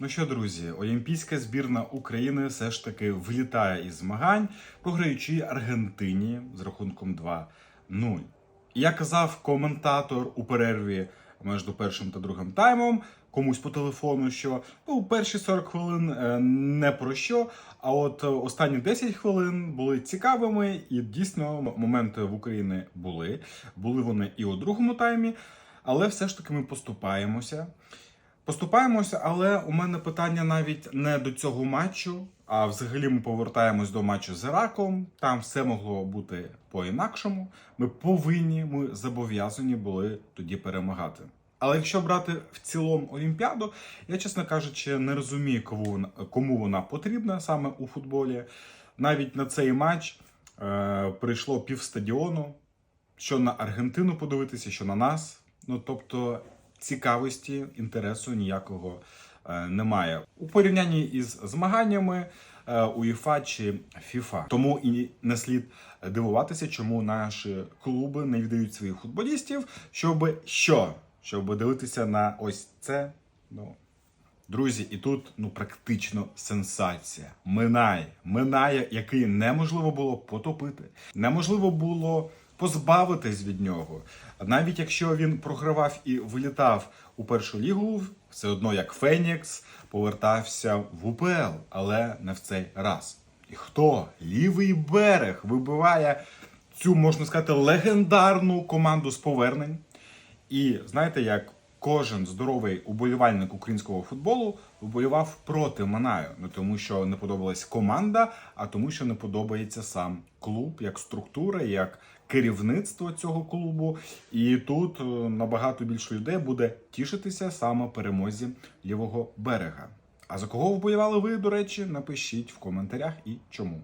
Ну що, друзі, Олімпійська збірна України все ж таки вилітає із змагань, програючи Аргентині з рахунком 2-0. І Я казав коментатор у перерві між першим та другим таймом комусь по телефону, що ну, перші 40 хвилин е, не про що. А от останні 10 хвилин були цікавими, і дійсно моменти в Україні були. Були вони і у другому таймі, але все ж таки ми поступаємося. Поступаємося, але у мене питання навіть не до цього матчу. А взагалі ми повертаємось до матчу з Іраком. Там все могло бути по-інакшому. Ми повинні, ми зобов'язані були тоді перемагати. Але якщо брати в цілому Олімпіаду, я, чесно кажучи, не розумію, кому кому вона потрібна саме у футболі. Навіть на цей матч е, прийшло півстадіону, що на Аргентину подивитися, що на нас. Ну тобто цікавості, інтересу ніякого е, немає у порівнянні із змаганнями е, УЄФА чи ФІФА. Тому і не слід дивуватися, чому наші клуби не віддають своїх футболістів, щоб що? Щоб дивитися на ось це. Ну, Друзі, і тут ну практично сенсація. Минає, минає, який неможливо було потопити, неможливо було позбавитись від нього. Навіть якщо він програвав і вилітав у першу лігу, все одно як Фенікс повертався в УПЛ, але не в цей раз. І хто лівий берег вибиває цю, можна сказати, легендарну команду з повернень? І знаєте, як кожен здоровий уболівальник українського футболу вболівав проти Манаю, не тому, що не подобалась команда, а тому, що не подобається сам клуб, як структура, як керівництво цього клубу. І тут е, набагато більше людей буде тішитися саме перемозі лівого берега. А за кого вболівали ви, до речі, напишіть в коментарях і чому.